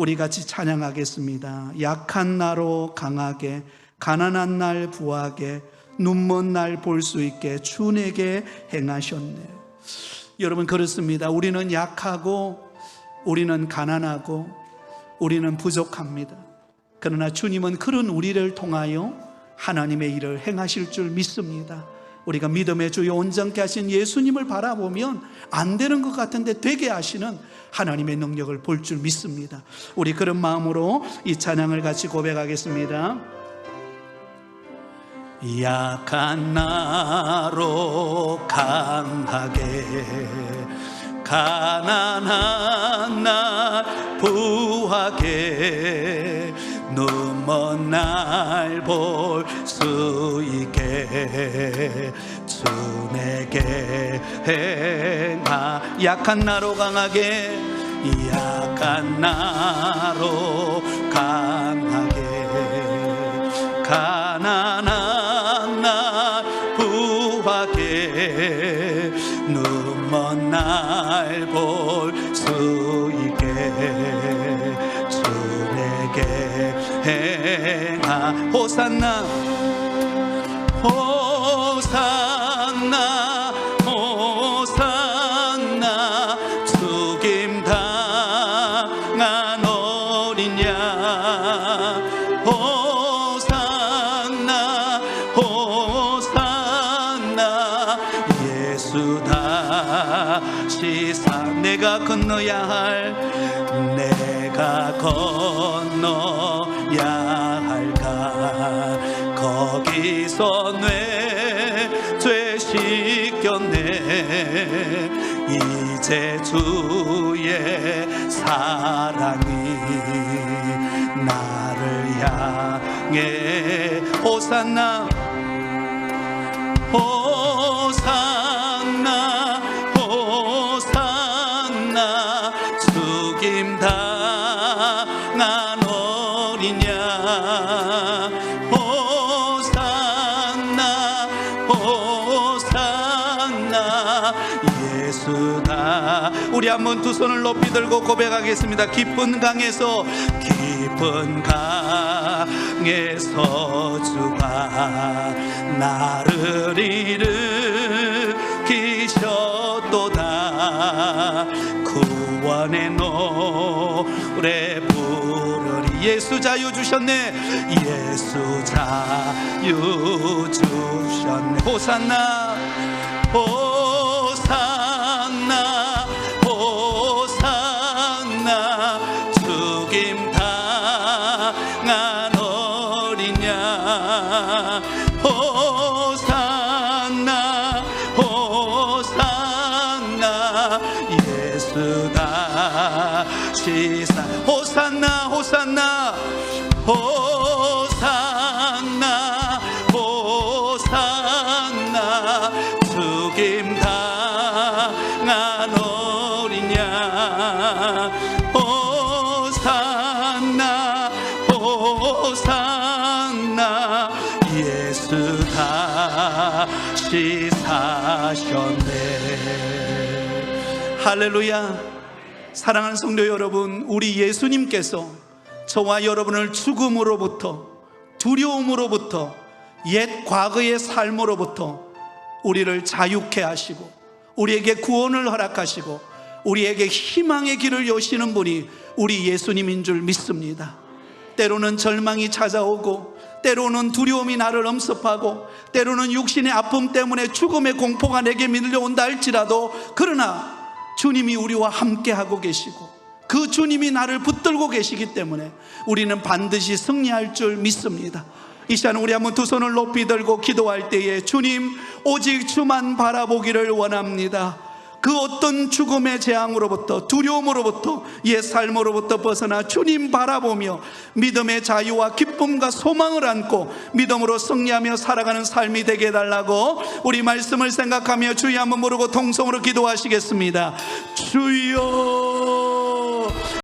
우리 같이 찬양하겠습니다. 약한 나로 강하게, 가난한 날 부하게, 눈먼 날 볼 수 있게 주에게 행하셨네. 여러분 그렇습니다. 우리는 약하고 우리는 가난하고 우리는 부족합니다. 그러나 주님은 그런 우리를 통하여 하나님의 일을 행하실 줄 믿습니다. 우리가 믿음의 주요 온전케 하신 예수님을 바라보면 안 되는 것 같은데 되게 하시는 하나님의 능력을 볼 줄 믿습니다. 우리 그런 마음으로 이 찬양을 같이 고백하겠습니다. 약한 나로 강하게 가난한 날 부하게 눈먼 날 볼 수 있게 주에게 행하 약한 나로 강하게 약한 나로 강하게. 가난한 날 부하게 눈먼 날 볼 수 있게 호산나 호산나 호산나. 죽임 당한 어린 양 호산나 호산나. 예수 다시 사 내가 건너야 할 내가 건너야 이제 주의 사랑이 나를 향해 호산나 호산나 호산나. 죽임 당한 양 호산나 호산나 예수다. 우리 한번 두 손을 높이 들고 고백하겠습니다. 깊은 강에서 깊은 강에서 주가 나를 일으키셨도다. 구원의 노래 부르리. 예수 자유 주셨네. 예수 자유 주셨네. 호산나 호산나 호산나 죽임 당한 어린 양 호산나 호산나 예수 다시 사. 호산나 호산나 호 예수 다시 사셨네. 할렐루야. 사랑하는 성도 여러분 우리 예수님께서 저와 여러분을 죽음으로부터 두려움으로부터 옛 과거의 삶으로부터 우리를 자유케 하시고 우리에게 구원을 허락하시고 우리에게 희망의 길을 여시는 분이 우리 예수님인 줄 믿습니다. 때로는 절망이 찾아오고 때로는 두려움이 나를 엄습하고 때로는 육신의 아픔 때문에 죽음의 공포가 내게 밀려온다 할지라도 그러나 주님이 우리와 함께 하고 계시고 그 주님이 나를 붙들고 계시기 때문에 우리는 반드시 승리할 줄 믿습니다. 이 시간 우리 한번 두 손을 높이 들고 기도할 때에 주님 오직 주만 바라보기를 원합니다. 그 어떤 죽음의 재앙으로부터 두려움으로부터 옛 삶으로부터 벗어나 주님 바라보며 믿음의 자유와 기쁨과 소망을 안고 믿음으로 승리하며 살아가는 삶이 되게 해달라고 우리 말씀을 생각하며 주여 한번 모르고 통성으로 기도하시겠습니다. 주여